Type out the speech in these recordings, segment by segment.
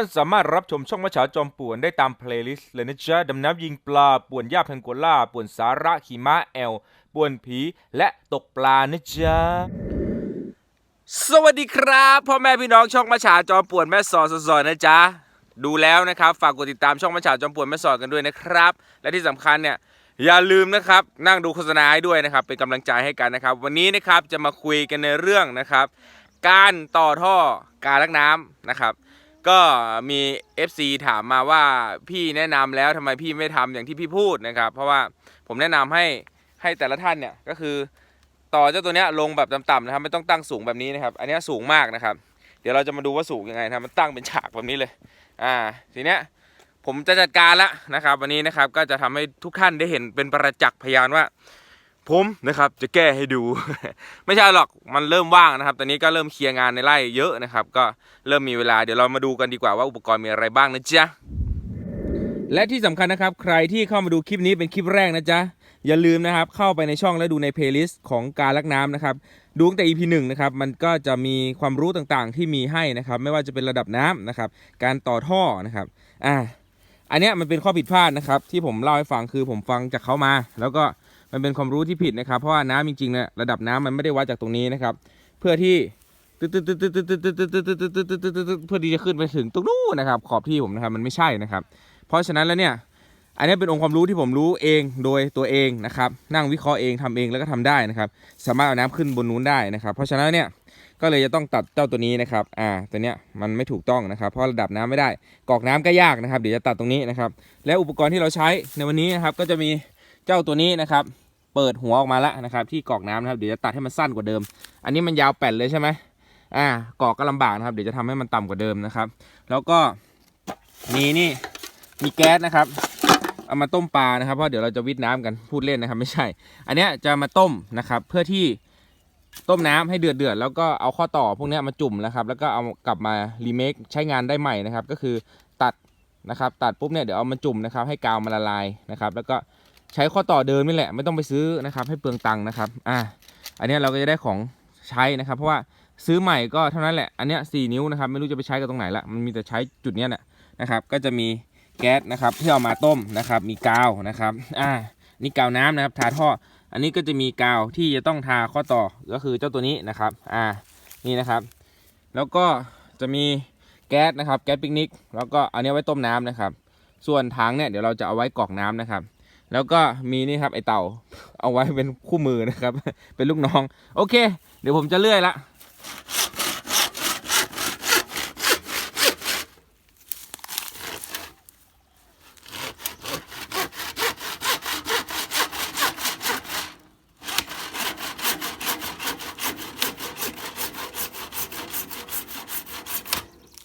านสามารถรับชมช่องมะฉาจอมป่วนได้ตามเพลย์ลิสต์เลยนะจ๊ะดำน้ำยิงปลาป่วนหญ้าแพงโกล่าป่วนสาระขีม้าแอลป่วนผี และตกปลานะจ๊ะสวัสดีครับพ่อแม่พี่น้องช่องมะฉาจอมป่วนแม่สอดสอนนะจ๊ะดูแล้วนะครับฝากกดติดตามช่องมะฉาจอมป่วนแม่สอดกันด้วยนะครับ และที่สำคัญเนี่ยอย่าลืมนะครับนั่งดูโฆษณาให้ด้วยนะครับเป็นกำลังใจให้กันนะครับ วันนี้นะครับจะมาคุยกันในเรื่องนะครับ การต่อท่อการลักน้ำนะครับ ก็มี FC ถามมาว่าพี่แนะนำแล้วทำไมพี่ไม่ทำอย่างที่พี่พูดนะครับ เพราะว่าผมแนะนำให้ให้แต่ละท่านเนี่ยก็คือต่อเจ้าตัวเนี้ยลงแบบต่ำๆนะครับไม่ต้องตั้งสูงแบบนี้นะครับ อันนี้สูงมากนะครับ เดี๋ยวเราจะมาดูว่าสูงยังไงนะมันตั้งเป็นฉากแบบนี้เลยอ่าทีเนี้ยผมจะจัดการละนะครับ วันนี้นะครับก็จะทำให้ทุกท่านได้เห็นเป็นประจักษ์พยานว่า ผมนะครับจะแก้ให้ดู ไม่ใช่หรอกมันเริ่มว่างนะครับ ตอนนี้ก็เริ่มเคลียร์งานในไร่เยอะนะครับ ก็เริ่มมีเวลาเดี๋ยวเรามาดูกันดีกว่าว่าอุปกรณ์มีอะไรบ้างนะจ๊ะและที่สำคัญนะครับ ใครที่เข้ามาดูคลิปนี้เป็นคลิปแรกนะจ๊ะอย่าลืมนะครับ เข้าไปในช่องและดูในเพลย์ลิสต์ของการลักน้ำนะครับ ดูตั้งแต่ EP 1นะครับ มันก็จะมีความรู้ต่างๆ ที่มีให้นะครับ ไม่ว่าจะเป็นระดับน้ำนะครับ การต่อท่อนะครับอ่าอันเนี้ยมันเป็นข้อผิดพลาดนะครับ ที่ผมเล่าให้ฟังคือผมฟังจากเขามา แล้วก็ มันเป็นความรู้ที่ผิดนะครับ เพราะว่าน้ำจริงๆเนี่ยระดับน้ำมันไม่ได้วัดจากตรงนี้นะครับ เพื่อที่เพื่อที่จะขึ้นไปถึงตรงนู้นนะครับ ขอบที่ผมนะครับมันไม่ใช่นะครับ เพราะฉะนั้นแล้วเนี่ย อันนี้เป็นองค์ความรู้ที่ผมรู้เองโดยตัวเองนะครับ นั่งวิเคราะห์เองทำเองแล้วก็ทำได้นะครับ สามารถเอาน้ำขึ้นบนนู้นได้นะครับ เพราะฉะนั้นเนี่ยก็เลยจะต้องตัดเจ้าตัวนี้นะครับ อ่า ตัวเนี้ยมันไม่ถูกต้องนะครับ เพราะระดับน้ำไม่ได้ กอกน้ำก็ยากนะครับ เดี๋ยวจะตัดตรงนี้นะครับ และอุปกรณ์ที่เราใช้ในวันนี้นะครับ ก็จะมี เจ้าตัวนี้นะครับ เปิดหัวออกมาแล้วนะครับ ที่กอกน้ำนะครับเดี๋ยวจะตัดให้มันสั้นกว่าเดิม อันนี้มันยาวแป่นเลยใช่ไหมอ่ากอกก็ลำบากนะครับ เดี๋ยวจะทำให้มันต่ำกว่าเดิมนะครับ แล้วก็มีนี่มีแก๊สนะครับเอามาต้มปลานะครับเพราะเดี๋ยวเราจะวิทน้ำกันพูดเล่นนะครับ ไม่ใช่ อันเนี้ยจะมาต้มนะครับ เพื่อที่ต้มน้ำให้เดือดเดือดแล้วก็เอาข้อต่อพวกนี้มาจุ่มนะครับ แล้วก็เอากลับมารีเมคใช้งานได้ใหม่นะครับ ก็คือตัดนะครับ ตัดปุ๊บเนี่ยเดี๋ยวเอามาจุ่มนะครับ ให้กาวมันละลายนะครับ แล้วก็ ใช้ข้อต่อเดิมนี่แหละ ไม่ต้องไปซื้อนะครับ ให้เปลืองตังค์นะครับ อ่าอันนี้เราก็จะได้ของใช้นะครับ เพราะว่าซื้อใหม่ก็เท่านั้นแหละ อันเนี้ยสี่นิ้วนะครับ ไม่รู้จะไปใช้กับตรงไหนละ มันมีแต่ใช้จุดเนี้ยแหละนะครับ ก็จะมีแก๊สนะครับที่เอามาต้มนะครับ มีกาวนะครับ อ่า นี่กาวน้ำนะครับ ทาท่อ อันนี้ก็จะมีกาวที่จะต้องทาข้อต่อ ก็คือเจ้าตัวนี้นะครับ อ่า นี่นะครับ แล้วก็จะมีแก๊สนะครับ แก๊สปิกนิก แล้วก็อันนี้ไว้ต้มน้ำนะครับ ส่วนถังเนี่ยเดี๋ยวเราจะเอาไว้กรอกน้ำนะครับ แล้วก็มีนี่ครับไอเต่า เอาไว้เป็นคู่มือนะครับ เป็นลูกน้อง โอเค เดี๋ยวผมจะเลื่อยละ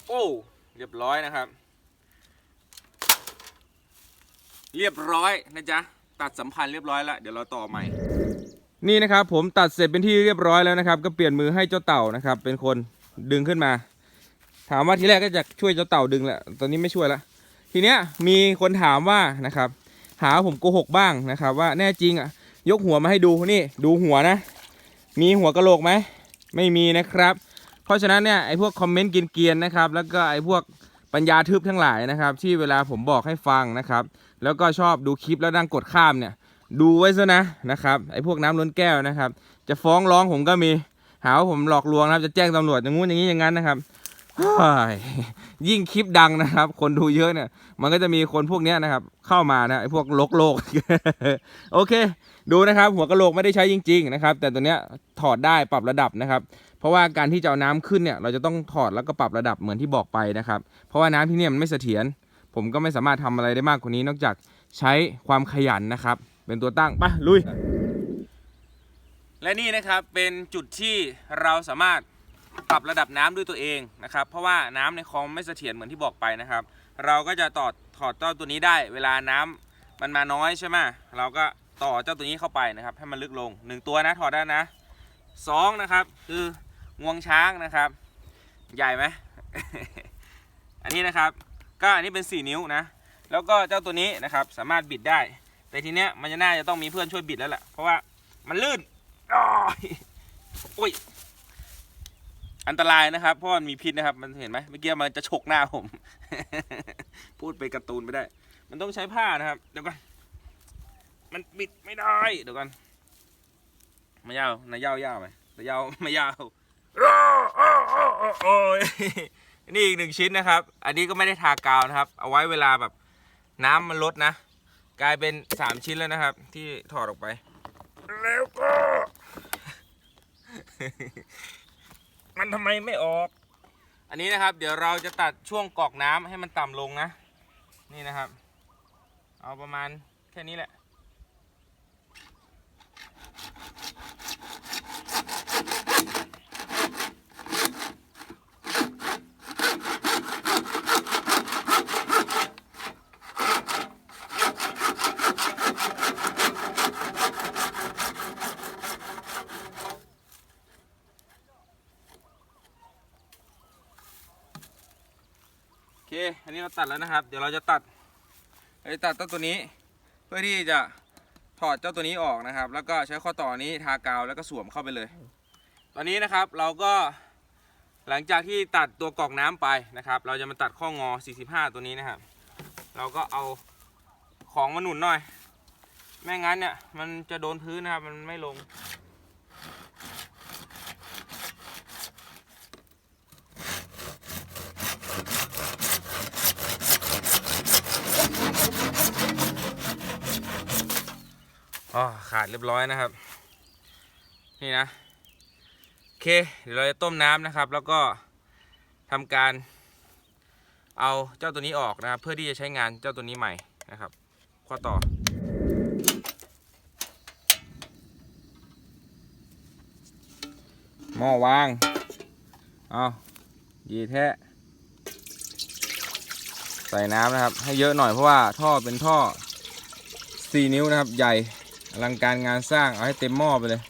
โอ้เรียบร้อยนะครับ เรียบร้อยนะจ๊ะตัดสัมพันธ์เรียบร้อยแล้วเดี๋ยวเราต่อใหม่ นี่นะครับผมตัดเสร็จเป็นที่เรียบร้อยแล้วนะครับ ก็เปลี่ยนมือให้เจ้าเต่านะครับ เป็นคนดึงขึ้นมา ถามว่าทีแรกก็จะช่วยเจ้าเต่าดึงแหละตอนนี้ไม่ช่วยละทีเนี้ยมีคนถามว่านะครับ หาผมโกหกบ้างนะครับ ว่าแน่จริงอะยกหัวมาให้ดูนี่ดูหัวนะ มีหัวกะโหลกไหมไม่มีนะครับ เพราะฉะนั้นเนี่ยไอ้พวกคอมเมนต์กินเกียนๆนะครับ แล้วก็ไอ้พวก ปัญญาทึบทั้งหลายนะครับ ที่เวลาผมบอกให้ฟังนะครับ แล้วก็ชอบดูคลิปแล้วนั่งกดข้ามเนี่ย ดูไว้ซะนะนะครับไอ้พวกน้ำล้นแก้วนะครับ จะฟ้องร้องผมก็มีหาว่าผมหลอกลวงนะครับ จะแจ้งตำรวจอย่างงู้นอย่างนี้อย่างนั้นนะครับยิ่งคลิปดังนะครับ คนดูเยอะเนี่ย มันก็จะมีคนพวกนี้นะครับ เข้ามานะไอ้พวกลกโลก โอเค ดูนะครับ หัวกะโหลกไม่ได้ใช้จริง ๆ นะครับ แต่ตัวเนี้ยถอดได้ปรับระดับนะครับ ราะว่าการที่จะเอาน้ำขึ้นเนี่ยเราจะต้องถอดแล้วก็ปรับระดับเหมือนที่บอกไปนะครับ เพราะว่าน้ำที่เนี่ยมันไม่เสถียรผมก็ไม่สามารถทำอะไรได้มากกว่านี้ นอกจากใช้ความขยันนะครับ เป็นตัวตั้งไปลุย และนี่นะครับเป็นจุดที่เราสามารถปรับระดับน้ำด้วยตัวเองนะครับ เพราะว่าน้ำในคลองไม่เสถียรเหมือนที่บอกไปนะครับ เราก็จะต่อถอดเจ้าตัวนี้ได้ เวลาน้ำมันมาน้อยใช่ไหมเราก็ต่อเจ้าตัวนี้เข้าไปนะครับ ให้มันลึกลงหนึ่งตัวนะถอดได้นะสองนะครับคือ งวงช้างนะครับ ใหญ่ไหม อันนี้นะครับ ก็อันนี้เป็น 4 นิ้วนะ แล้วก็เจ้าตัวนี้นะครับ สามารถบิดได้ แต่ทีเนี้ยมันจะน่าจะต้องมีเพื่อนช่วยบิดแล้วแหละเพราะว่ามันลื่นอ้อยโอ้ยอันตรายนะครับ เพราะมันมีพิษนะครับ มันเห็นไหมเมื่อกี้มันจะฉกหน้าผม พูดไปการ์ตูนไม่ได้ มันต้องใช้ผ้านะครับ เดี๋ยวก่อน มันปิดไม่ได้ เดี๋ยวก่อนไม่ยาวนะยาวยาวไหมแต่ยาวไม่ยาว โอ้ยนี่อีกหนึ่งชิ้นนะครับ อันนี้ก็ไม่ได้ทากาวนะครับ เอาไว้เวลาแบบน้ำมันลดนะ กลายเป็นสามชิ้นแล้วนะครับ ที่ถอดออกไป แล้วก็ มันทำไมไม่ออก อันนี้นะครับ เดี๋ยวเราจะตัดช่วงกรอกน้ำให้มันต่ำลงนะ นี่นะครับ เอาประมาณแค่นี้แหละ อเคอันนี้เราตัดแล้วนะครับ เดี๋ยวเราจะตัดเราจะตัดต้นตัวนี้ เพื่อที่จะถอดเจ้าตัวนี้ออกนะครับ แล้วก็ใช้ข้อต่อนี้ทากาวแล้วก็สวมเข้าไปเลย ตอนนี้นะครับเราก็หลังจากที่ตัดตัวกรอกน้ำไปนะครับ เราจะมาตัดข้องอ 45 ตัวนี้นะครับ เราก็เอาของมาหนุนหน่อย ไม่งั้นเนี่ยมันจะโดนพื้นนะครับ มันไม่ลง อ๋อขาดเรียบร้อยนะครับ นี่นะโอเค เดี๋ยวเราจะต้มน้ำนะครับ แล้วก็ทำการ เอาเจ้าตัวนี้ออกนะครับ เพื่อที่จะใช้งานเจ้าตัวนี้ใหม่นะครับ ข้อต่อหม้อวาง เอายีแทะ ใส่น้ำนะครับ ให้เยอะหน่อยเพราะว่าท่อเป็นท่อ 4 นิ้วนะครับ ใหญ่ ลังการงานสร้างเอาให้เต็มหม้อไปเลย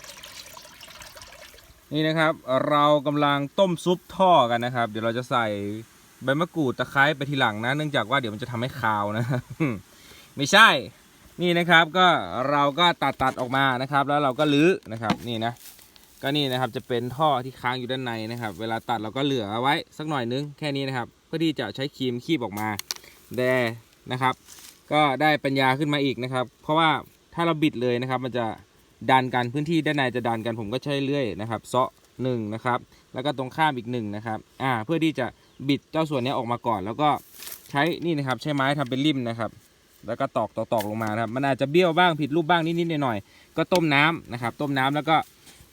นี่นะครับเรากำลังต้มซุปท่อกันนะครับ เดี๋ยวเราจะใส่ใบมะกรูดตะไคร้ไปทีหลังนะ เนื่องจากว่าเดี๋ยวมันจะทำให้คาวนะ ไม่ใช่ นี่นะครับก็เราก็ตัดตัดออกมานะครับ แล้วเราก็ลื้อนะครับนี่นะ ก็นี่นะครับจะเป็นท่อที่ค้างอยู่ด้านในนะครับ เวลาตัดเราก็เหลือไว้สักหน่อยนึงแค่นี้นะครับเพื่อที่จะใช้ครีมคีบออกมาแต่นะครับ ก็ได้ปัญญาขึ้นมาอีกนะครับ เพราะว่า ถ้าเราบิดเลยนะครับ มันจะดันกันพื้นที่ด้านในจะดันกันผมก็ใช้เลื่อยนะครับเซาะหนึ่งนะครับ แล้วก็ตรงข้ามอีกหนึ่งนะครับ อ่า เพื่อที่จะบิดเจ้าส่วนนี้ออกมาก่อน แล้วก็ใช้นี่นะครับ ใช้ไม้ทำเป็นริมนะครับ แล้วก็ตอกตอกตอกลงมาครับ มันอาจจะเบี้ยวบ้างผิดรูปบ้างนิดๆหน่อยๆก็ต้มน้ำนะครับ ต้มน้ำแล้วก็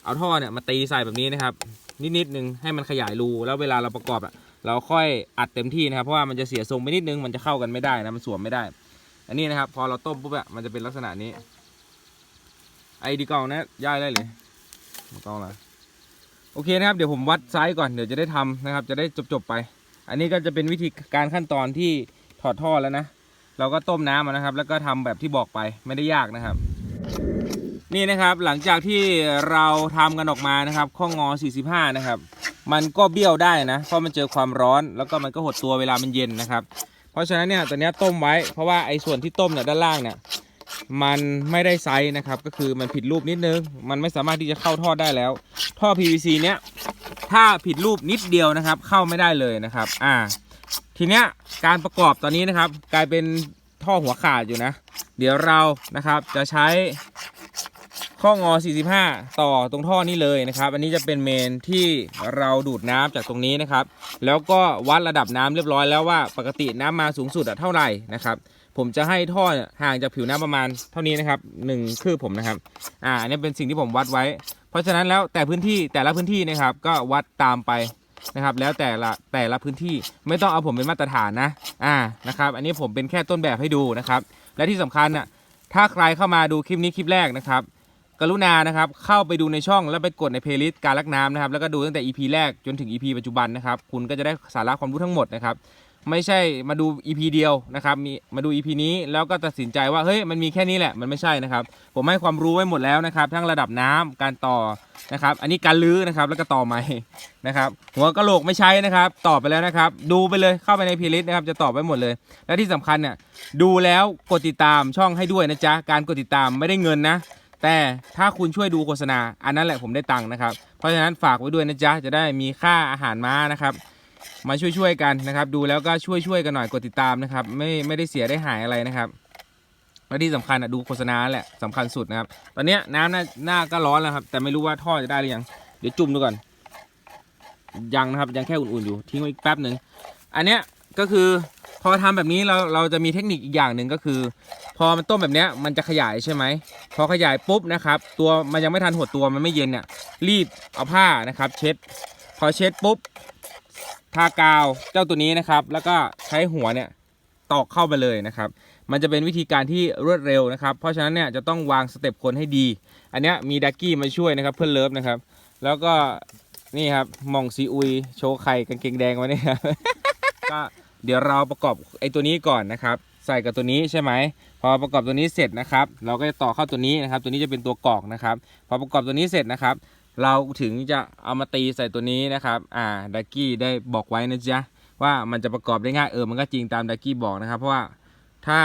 เอาท่อเนี่ยมาตีใส่แบบนี้นะครับ นิดๆหนึ่งให้มันขยายรูแล้วเวลาเราประกอบอะเราค่อยอัดเต็มที่นะครับเพราะว่ามันจะเสียทรงไปนิดนึงมันจะเข้ากันไม่ได้นะมันสวมไม่ได้ อันนี้นะครับ พอเราต้มปุ๊บอะมันจะเป็นลักษณะนี้ ไอ้ดีกองนะย่ายได้เลยดีกองละโอเคนะครับ เดี๋ยวผมวัดไซส์ก่อนเดี๋ยวจะได้ทำนะครับ จะได้จบๆไป อันนี้ก็จะเป็นวิธีการขั้นตอนที่ถอดท่อแล้วนะเราก็ต้มน้ำนะครับ แล้วก็ทำแบบที่บอกไปไม่ได้ยากนะครับ นี่นะครับหลังจากที่เราทำกันออกมานะครับ ข้องงอ 45 นะครับ มันก็เบี้ยวได้นะเพราะมันเจอความร้อน แล้วก็มันก็หดตัวเวลามันเย็นนะครับ เพราะฉะนั้นเนี่ยตัวนี้ต้มไว้เพราะว่าไอ้ส่วนที่ต้มเนี่ยด้านล่างเนี่ยมันไม่ได้ไซส์นะครับ ก็คือมันผิดรูปนิดนึง มันไม่สามารถที่จะเข้าท่อได้แล้ว ท่อ PVC เนี้ยถ้าผิดรูปนิดเดียวนะครับ เข้าไม่ได้เลยนะครับ อ่า ทีเนี้ยการประกอบตอนนี้นะครับ กลายเป็นท่อหัวขาดอยู่นะ เดี๋ยวเรานะครับจะใช้ ข้องอ 45 ต่อตรงท่อนี้เลยนะครับ อันนี้จะเป็นเมนที่เราดูดน้ำจากตรงนี้นะครับ แล้วก็วัดระดับน้ำเรียบร้อยแล้วว่าปกติน้ำมาสูงสุดเท่าไหร่นะครับ ผมจะให้ท่อห่างจากผิวน้ำประมาณเท่านี้นะครับหนึ่งคืบผมนะครับ อ่าอันนี้เป็นสิ่งที่ผมวัดไว้ เพราะฉะนั้นแล้วแต่พื้นที่แต่ละพื้นที่นะครับ ก็วัดตามไปนะครับ แล้วแต่ละแต่ละพื้นที่ไม่ต้องเอาผมเป็นมาตรฐานนะ อ่านะครับ อันนี้ผมเป็นแค่ต้นแบบให้ดูนะครับ และที่สำคัญน่ะถ้าใครเข้ามาดูคลิปนี้คลิปแรกนะครับ กรุณานะครับเข้าไปดูในช่องแล้วไปกดในเพลย์ลิสต์การลักน้ำนะครับแล้วก็ดูตั้งแต่ EP แรกจนถึง EP ปัจจุบันนะครับคุณก็จะได้สาระความรู้ทั้งหมดนะครับไม่ใช่มาดู EP เดียวนะครับมีมาดู EP นี้แล้วก็ตัดสินใจว่าเฮ้ยมันมีแค่นี้แหละมันไม่ใช่นะครับ ผมให้ความรู้ไว้หมดแล้วนะครับ ทั้งระดับน้ำการต่อนะครับอันนี้การลื้อนะครับแล้วก็ต่อใหม่นะครับหัวกะโหลกไม่ใช้นะครับตอบไปแล้วนะครับ ดูไปเลยเข้าไปในเพลย์ลิสต์นะครับจะตอบไว้หมดเลย และที่สำคัญเนี่ยดูแล้วกดติดตามช่องให้ด้วยนะจ๊ะการกดติดตามไม่ได้เงินนะ แต่ถ้าคุณช่วยดูโฆษณา อันนั้นแหละผมได้ตังค์นะครับ เพราะฉะนั้นฝากไว้ด้วยนะจ๊ะ จะได้มีค่าอาหารม้านะครับ มาช่วยๆกันนะครับ ดูแล้วก็ช่วยๆกันหน่อยกดติดตามนะครับ ไม่ไม่ได้เสียได้หายอะไรนะครับและที่สำคัญอะดูโฆษณาแหละสำคัญสุดนะครับ ตอนเนี้ยน้ำหน้าหน้าก็ร้อนแล้วครับ แต่ไม่รู้ว่าท่อจะได้หรือยัง เดี๋ยวจุ่มดูก่อน ยังนะครับยังแค่อุ่นๆอยู่ทิ้งไว้อีกแป๊บหนึ่ง อันเนี้ยก็คือ พอทำแบบนี้เราเราจะมีเทคนิคอีกอย่างหนึ่งก็คือ พอมันต้มแบบนี้มันจะขยายใช่ไหมพอขยายปุ๊บนะครับ ตัวมันยังไม่ทันหดตัวมันไม่เย็นเนี่ยรีบเอาผ้านะครับ เช็ด พอเช็ดปุ๊บทากาวเจ้าตัวนี้นะครับ แล้วก็ใช้หัวเนี่ยตอกเข้าไปเลยนะครับ มันจะเป็นวิธีการที่รวดเร็วนะครับ เพราะฉะนั้นเนี่ยจะต้องวางสเต็ปคนให้ดี อันนี้มีดักกี้มาช่วยนะครับเพื่อนเลิฟนะครับ แล้วก็นี่ครับมองซีอุยโชว์ไข่กางเกงแดงไว้นี่ครับก็ เดี๋ยวเราประกอบไอ้ตัวนี้ก่อนนะครับ ใส่กับตัวนี้ใช่ไหมพอประกอบตัวนี้เสร็จนะครับ เราก็จะต่อเข้าตัวนี้นะครับ ตัวนี้จะเป็นตัวกรอกนะครับ พอประกอบตัวนี้เสร็จนะครับ เราถึงจะเอามาตีใส่ตัวนี้นะครับ อ่าดักกี้ได้บอกไว้นะจ๊ะว่ามันจะประกอบได้ง่ายเออมันก็จริงตามดักกี้บอกนะครับ เพราะว่าถ้า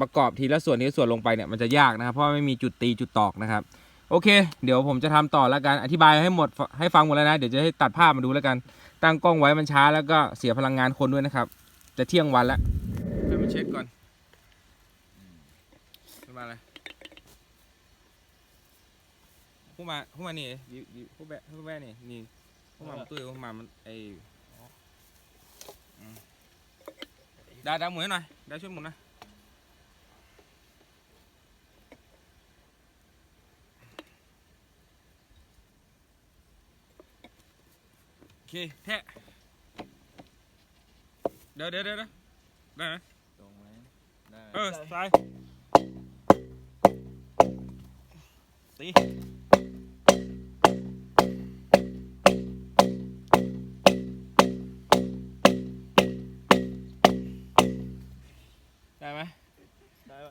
ประกอบทีละส่วนทีละส่วนลงไปเนี่ยมันจะยากนะครับ เพราะไม่มีจุดตีจุดตอกนะครับโอเค เดี๋ยวผมจะทำต่อแล้วกันอธิบายให้หมดให้ฟังหมดแล้วนะ เดี๋ยวจะให้ตัดภาพมาดูแล้วกัน ตั้งกล้องไว้มันช้าแล้วก็เสียพลังงานคนด้วยนะครับ จะเที่ยงวันแล้วให้มันเช็ดก่อนขึ้นมาเลยผู้มาผู้มานี่อยู่อยู่ผู้แบะผู้แบะนี่นี่ผู้มามันตุ้ยผู้มามันไออืมดาดาหมุนให้หน่อยดาช่วยหมุนหนะโอเคแทะเดี๋ยวเดี๋ยวเดี๋ยวเดี๋ยวได้ไหมตรงไหมได้เออซ้ายตีได้ไหมได้ไหม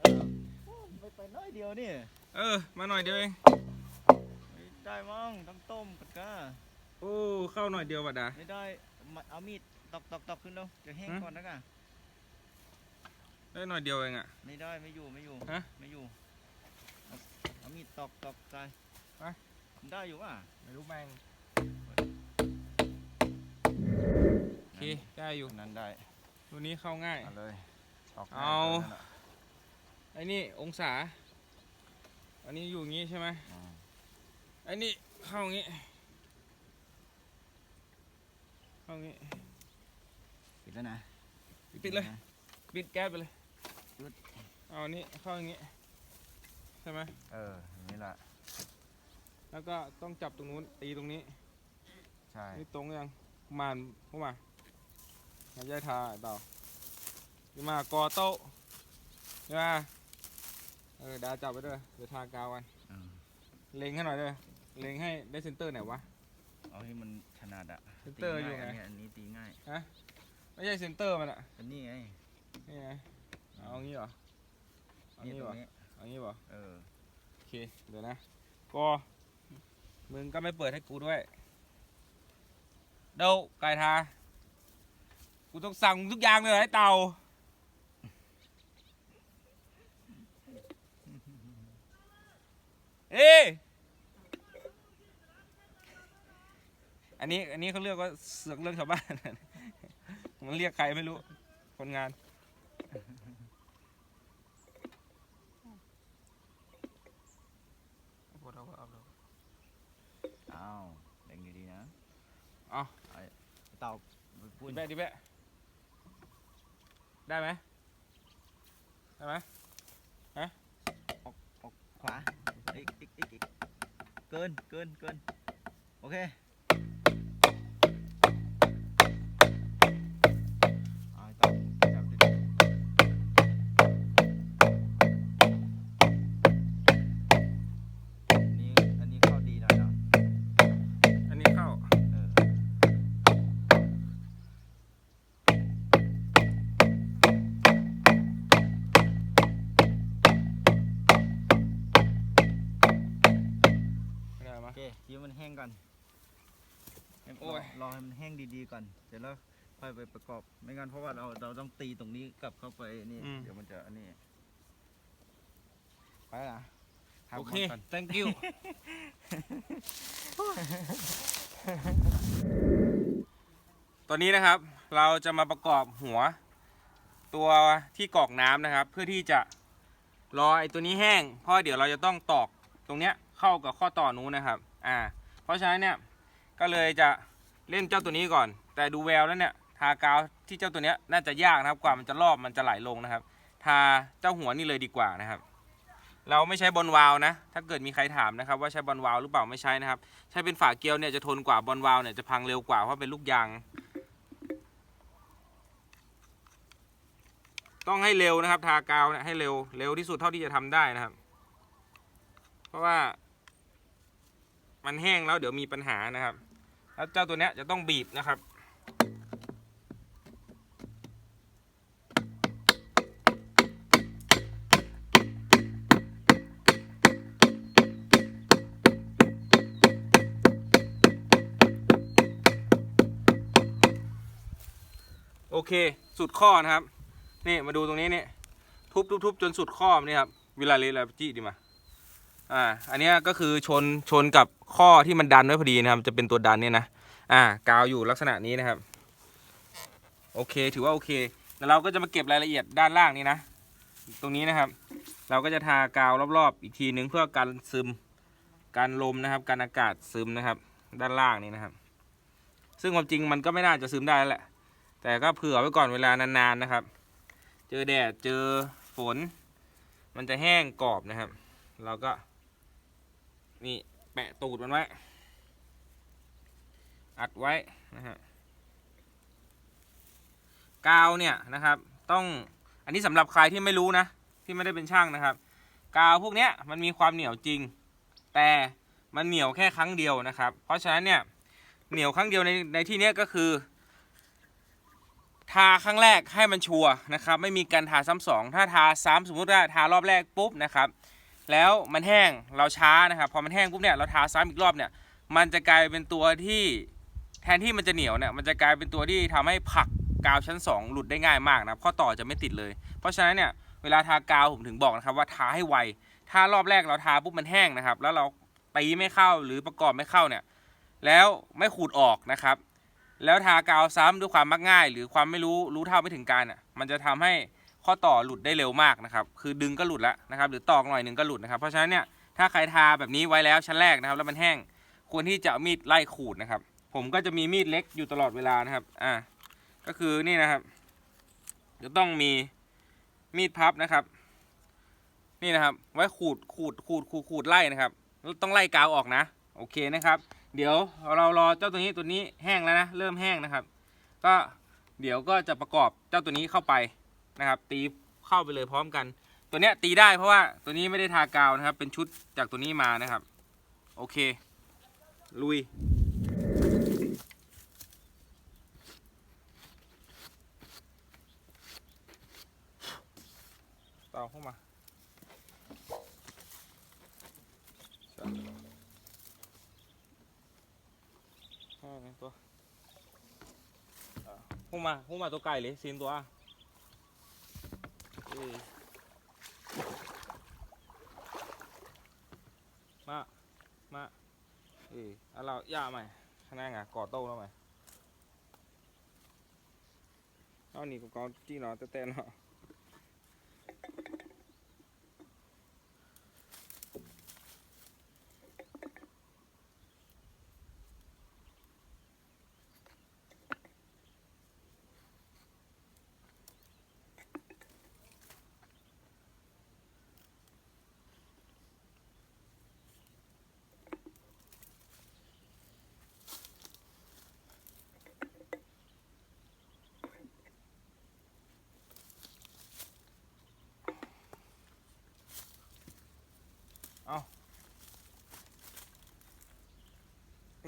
ไปไปน้อยเดียวนี่ เออ มาหน่อยเดียวเองไม่ได้มั้งต้องต้มกันก้าโอ้ เข้าหน่อยเดียวบัดดาไม่ได้มาเอามีด ตอกตอกตอกขึ้นแล้วจะแห้งฮะก่อนนะก้าได้หน่อยเดียวเองอะ ไม่ได้ไม่อยู่ไม่อยู่ฮะ ไม่อยู่เอาเอามีดตอกตอกใจไป ได้อยู่ว่ะไม่รู้แม่งโอเคได้อยู่อันนั้นได้ตัวนี้เข้าง่าย เอาเลยตอกเอาได้ตัวนั้นน่ะไอ้นี่องศา อันนี้อยู่อย่างงี้ใช่ไหมอ่าไอ้นี่เข้าอย่างงี้ เข้าอย่างงี้ ปิดแล้วนะปิดเลย นะ ปิดแก๊สไปเลยปิดเอาอันนี้เข้าอย่างงี้ใช่ไหมเอออย่างนี้แหละแล้วก็ต้องจับตรงนู้นตีตรงนี้ ใช่นี่ตรงยังมานเข้ามามาย้ายทาเต่านี่มากอโต๊ะนี่มาเออดาจับไปด้วยเดี๋ยวทากาวกันอืมเล็งให้หน่อยเด้อเล็งให้ได้เซนเตอร์ไหนวะ เอาให้มันขนาดอะเซนเตอร์อยู่ไงตีง่าอันนี้อันนี้ตีง่าย ไม่ใช่เซนเตอร์มันอะอันนี้ไงนี่ไงเอางี้เหรอเอานี่งี้ตเหรรงอนี้เอางี้เหรอเออโอเคเดี๋ยวนะก็มึงก็ไม่เปิดให้กูด้วยเดาไก่ทากูต้องสั่งทุกอย่างเลยเหรอไอ้เต่าเอ้ยอันนี้อันนี้เขาเรียกว่าเสือกเรื่องชาวบ้าน มันเรียกใครไม่รู้ คนงานอ้าวเล็งดีๆนะเอาไอ้เต่าปุ้ดินแบะดิแบะได้ไหมได้ไหมขวาอีกอีกอีกอีกเกินเกินเกินโอเค ก่อนให้โอ้ยรอรอให้มันแห้งดีๆก่อน เสร็จแล้วค่อยไปประกอบ ไม่งั้นเพราะว่าเราเราต้องตีตรงนี้กลับเข้าไปนี่เดี๋ยวมันจะอันนี้ ไปแล้วนะครับโอเคหมดก่อน thank you ตอนนี้นะครับ เราจะมาประกอบหัว ตัวที่กรอกน้ำนะครับ เพื่อที่จะรอไอ้ตัวนี้แห้ง เพราะเดี๋ยวเราจะต้องตอกตรงเนี้ยเข้ากับข้อต่อนู้นนะครับ อ่า เพราะฉะนั้นเนี่ยก็เลยจะเล่นเจ้าตัวนี้ก่อน แต่ดูแววแล้วเนี่ยทากาวที่เจ้าตัวนี้น่าจะยากนะครับกว่ามันจะรอบมันจะไหลลงนะครับ ทาเจ้าหัวนี่เลยดีกว่านะครับ เราไม่ใช้บอลวาล์วนะ ถ้าเกิดมีใครถามนะครับ ว่าใช้บอลวาล์วหรือเปล่าไม่ใช้นะครับ ใช้เป็นฝาเกลียวเนี่ยจะทนกว่าบอลวาล์วเนี่ยจะพังเร็วกว่าเพราะเป็นลูกยางต้องให้เร็วนะครับ ทากาวเนี่ยให้เร็วเร็วที่สุดเท่าที่จะทำได้นะครับ เพราะว่า มันแห้งแล้วเดี๋ยวมีปัญหานะครับ แล้วเจ้าตัวเนี้ยจะต้องบีบนะครับ โอเค สุดข้อนะครับ นี่มาดูตรงนี้นี่ทุบทุบทุบจนสุดข้อมนี่ครับเวลาเลลาจี้ดีมา อ่าอันนี้ก็คือชนชนกับข้อที่มันดันไว้พอดีนะครับ จะเป็นตัวดันเนี่ยนะอ่ากาวอยู่ลักษณะนี้นะครับ โอเคถือว่าโอเคแล้วเราก็จะมาเก็บรายละเอียดด้านล่างนี้นะ ตรงนี้นะครับ เราก็จะทากาวรอบๆ อีกทีนึงเพื่อการซึมการลมนะครับการอากาศซึมนะครับ ด้านล่างนี้นะครับ ซึ่งความจริงมันก็ไม่น่าจะซึมได้แล้วแหละ แต่ก็เผื่อไว้ก่อนเวลานานๆนะครับ เจอแดดเจอฝน มันจะแห้งกรอบนะครับ เราก็ นี่แปะตูดมันไว้ อัดไว้นะฮะกาวเนี่ยนะครับ ต้องอันนี้สำหรับใครที่ไม่รู้นะ ที่ไม่ได้เป็นช่างนะครับ กาวพวกเนี้ยมันมีความเหนียวจริง แต่มันเหนียวแค่ครั้งเดียวนะครับ เพราะฉะนั้นเนี่ยเหนียวครั้งเดียวในในที่เนี้ยก็คือ ทาครั้งแรกให้มันชัวร์นะครับ ไม่มีการทาซ้ำสองถ้าทาซ้ำสมมุติว่าทารอบแรกปุ๊บนะครับ แล้วมันแห้งเราช้านะครับพอมันแห้งปุ๊บเนี่ยเราทาซ้ำอีกรอบเนี่ยมันจะกลายเป็นตัวที่แทนที่มันจะเหนียวเนี่ยมันจะกลายเป็นตัวที่ทำให้ผักกาวชั้น 2 หลุดได้ง่ายมากนะครับข้อต่อจะไม่ติดเลย เพราะฉะนั้นเนี่ยเวลาทากาวผมถึงบอกนะครับว่าทาให้ไวถ้ารอบแรกเราทาปุ๊บมันแห้งนะครับ แล้วเราตีไม่เข้าหรือประกอบไม่เข้าเนี่ยแล้วไม่ขูดออกนะครับ แล้วทากาวซ้ำด้วยความมักง่าย หรือความไม่รู้รู้เท่าไม่ถึงการอะมันจะทำให้ ข้อต่อหลุดได้เร็วมากนะครับ คือดึงก็หลุดแล้วนะครับ หรือตอกหน่อยหนึ่งก็หลุดนะครับ เพราะฉะนั้นเนี่ย ถ้าใครทาแบบนี้ไว้แล้วชั้นแรกนะครับ แล้วมันแห้ง ควรที่จะมีดไล่ขูดนะครับ ผมก็จะมีมีดเล็กอยู่ตลอดเวลานะครับ อ่า ก็คือนี่นะครับ จะต้องมีมีดพับนะครับ นี่นะครับ ไว้ขูดขูดขูดขูดขูดไล่นะครับ ต้องไล่กาวออกนะ โอเคนะครับ เดี๋ยวเรารอเจ้าตัวนี้ตัวนี้แห้งแล้วนะ เริ่มแห้งนะครับ ก็เดี๋ยวก็จะประกอบเจ้าตัวนี้เข้าไป นะครับ ตีเข้าไปเลยพร้อมกัน ตัวเนี้ยตีได้เพราะว่าตัวนี้ไม่ได้ทากาวนะครับ เป็นชุดจากตัวนี้มานะครับ โอเค ลุยต่อเข้ามาห้าตัวหุ้มมาหุ้มมาตัวไก่เลยซีนตัวอ้ย มา มาเอ้เอาเราย่าใหม่ข้างหน้าไงก่อโต้แล้วไหมเอานี่กูกอจี้เนาะเต้นๆเนาะ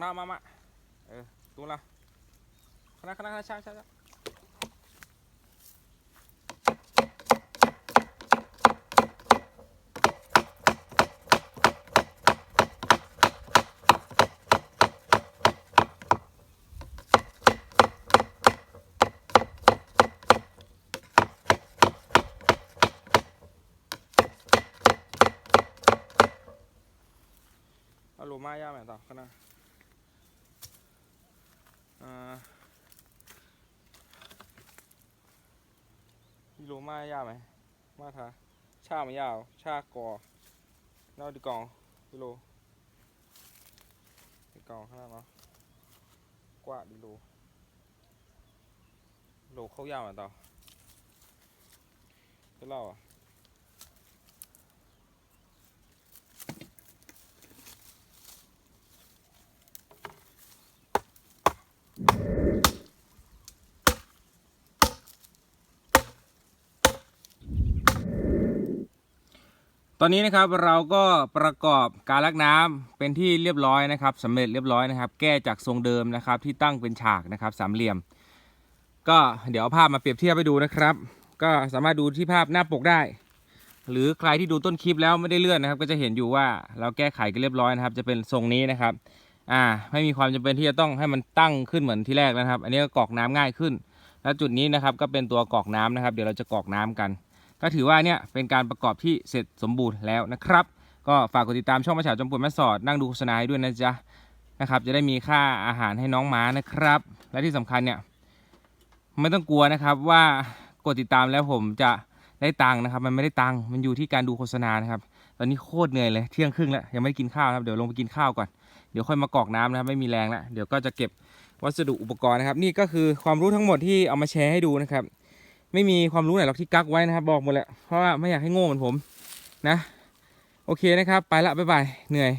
หน้ามามาเออตูละขนาดขนาดขนาดช่างช่าง阿鲁玛亚买到，看那。 ทาชามายาว ชากอนาดีกองกิโลดีกองข้างหน้าเนาะกว่าดีโลโลเข้ายาวไหมต่อจะเล่าอะ อนนี้นะครับเราก็ประกอบการลักน้ำเป็นที่เรียบร้อยนะครับสำเร็จเรียบร้อยนะครับ แก้จากทรงเดิมนะครับที่ตั้งเป็นฉากนะครับสามเหลี่ยม ก็เดี๋ยวภาพมาเปรียบเทียบให้ดูนะครับ ก็สามารถดูที่ภาพหน้าปกได้ หรือใครที่ดูต้นคลิปแล้วไม่ได้เลื่อนนะครับ ก็จะเห็นอยู่ว่าเราแก้ไขกันเรียบร้อยนะครับ จะเป็นทรงนี้นะครับอ่าไม่มีความจำเป็นที่จะต้องให้มันตั้งขึ้นเหมือนที่แรกนะครับ อันนี้ก็กรอกน้ำง่ายขึ้น แล้วจุดนี้นะครับก็เป็นตัวกรอกน้ำนะครับ เดี๋ยวเราจะกรอกน้ำกัน ก็ถือว่าเนี่ยเป็นการประกอบที่เสร็จสมบูรณ์แล้วนะครับ ก็ฝากกดติดตามช่องมาฉาจอมปลวกแม่สอดนั่งดูโฆษณาให้ด้วยนะจ๊ะนะครับ จะได้มีค่าอาหารให้น้องหมานะครับ และที่สำคัญเนี่ยไม่ต้องกลัวนะครับว่ากดติดตามแล้วผมจะได้ตังค์นะครับ มันไม่ได้ตังค์มันอยู่ที่การดูโฆษณานะครับ ตอนนี้โคตรเหนื่อยเลยเที่ยงครึ่งแล้วยังไม่ได้กินข้าวครับเดี๋ยวลงไปกินข้าวก่อนเดี๋ยวค่อยมากรอกน้ำนะครับไม่มีแรงแล้วเดี๋ยวก็จะเก็บวัสดุอุปกรณ์นะครับ นี่ก็คือความรู้ทั้งหมดที่เอามาแชร์ให้ดูนะครับ ไม่มีความรู้ไหนหรอกที่กักไว้นะครับ บอกหมดแหละเพราะว่าไม่อยากให้โง่เหมือนผมนะ โอเคนะครับ ไปละบ๊ายบายเหนื่อย